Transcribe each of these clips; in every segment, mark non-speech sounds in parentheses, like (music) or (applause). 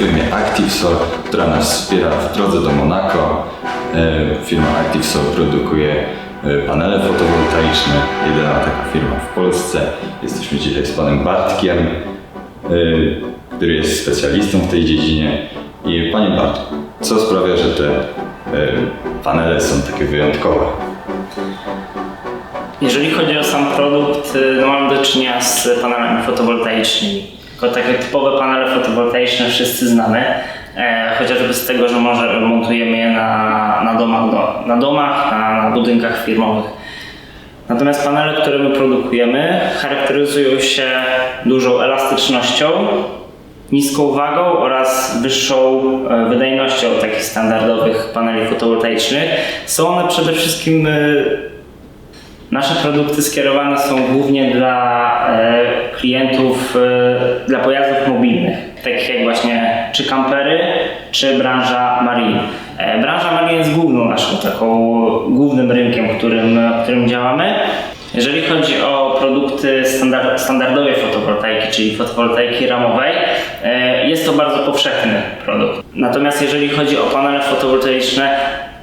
firmie ActiveSol, która nas wspiera w drodze do Monako. E, firma ActiveSol produkuje e, panele fotowoltaiczne, jedyna taka firma w Polsce. Jesteśmy dzisiaj z panem Bartkiem, e, który jest specjalistą w tej dziedzinie. I panie Bartku, co sprawia, że te panele są takie wyjątkowe? Jeżeli chodzi o sam produkt, no mamy do czynienia z panelami fotowoltaicznymi. Jako takie typowe panele fotowoltaiczne wszyscy znamy, e, chociażby z tego, że może montujemy je na, na domach, do, na, domach na, na budynkach firmowych. Natomiast panele, które my produkujemy, charakteryzują się dużą elastycznością, niską wagą oraz wyższą e, wydajnością takich standardowych paneli fotowoltaicznych. Są one przede wszystkim e, Nasze produkty skierowane są głównie dla e, klientów, e, dla pojazdów mobilnych, takich jak właśnie czy kampery, czy branża marine. E, branża marine jest główną naszą taką, głównym rynkiem, którym, którym działamy. Jeżeli chodzi o produkty standard, standardowej fotowoltaiki, czyli fotowoltaiki ramowej, jest to bardzo powszechny produkt. Natomiast jeżeli chodzi o panele fotowoltaiczne,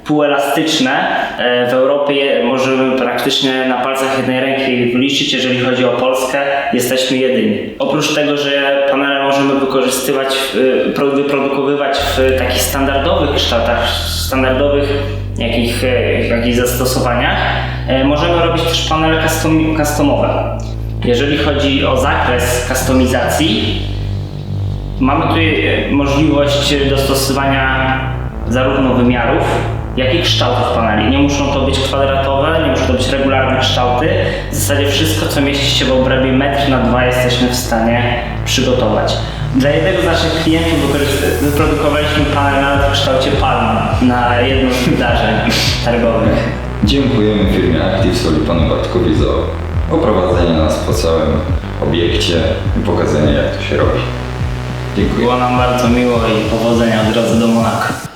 półelastyczne. E, W Europie możemy praktycznie na palcach jednej ręki wyliczyć, jeżeli chodzi o Polskę, jesteśmy jedyni. Oprócz tego, że panele możemy wykorzystywać, pro- wyprodukowywać w takich standardowych kształtach, standardowych jakich, e, jakich zastosowaniach, e, możemy robić też panele custom, customowe. Jeżeli chodzi o zakres kustomizacji, Mamy tu e, możliwość dostosowania zarówno wymiarów, jak i kształtów paneli. Nie muszą to być kwadratowe, nie muszą to być regularne kształty. W zasadzie wszystko, co mieści się w obrębie metr na dwa jesteśmy w stanie przygotować. Dla jednego z naszych klientów wyprodukowaliśmy panel w kształcie palmy na jedno z wydarzeń (laughs) targowych. Dziękujemy firmie ActiveSol i panu Bartkowi za oprowadzenie nas po całym obiekcie i pokazanie jak to się robi. Dziękuję. Było nam bardzo miło i powodzenia w drodze do Monako.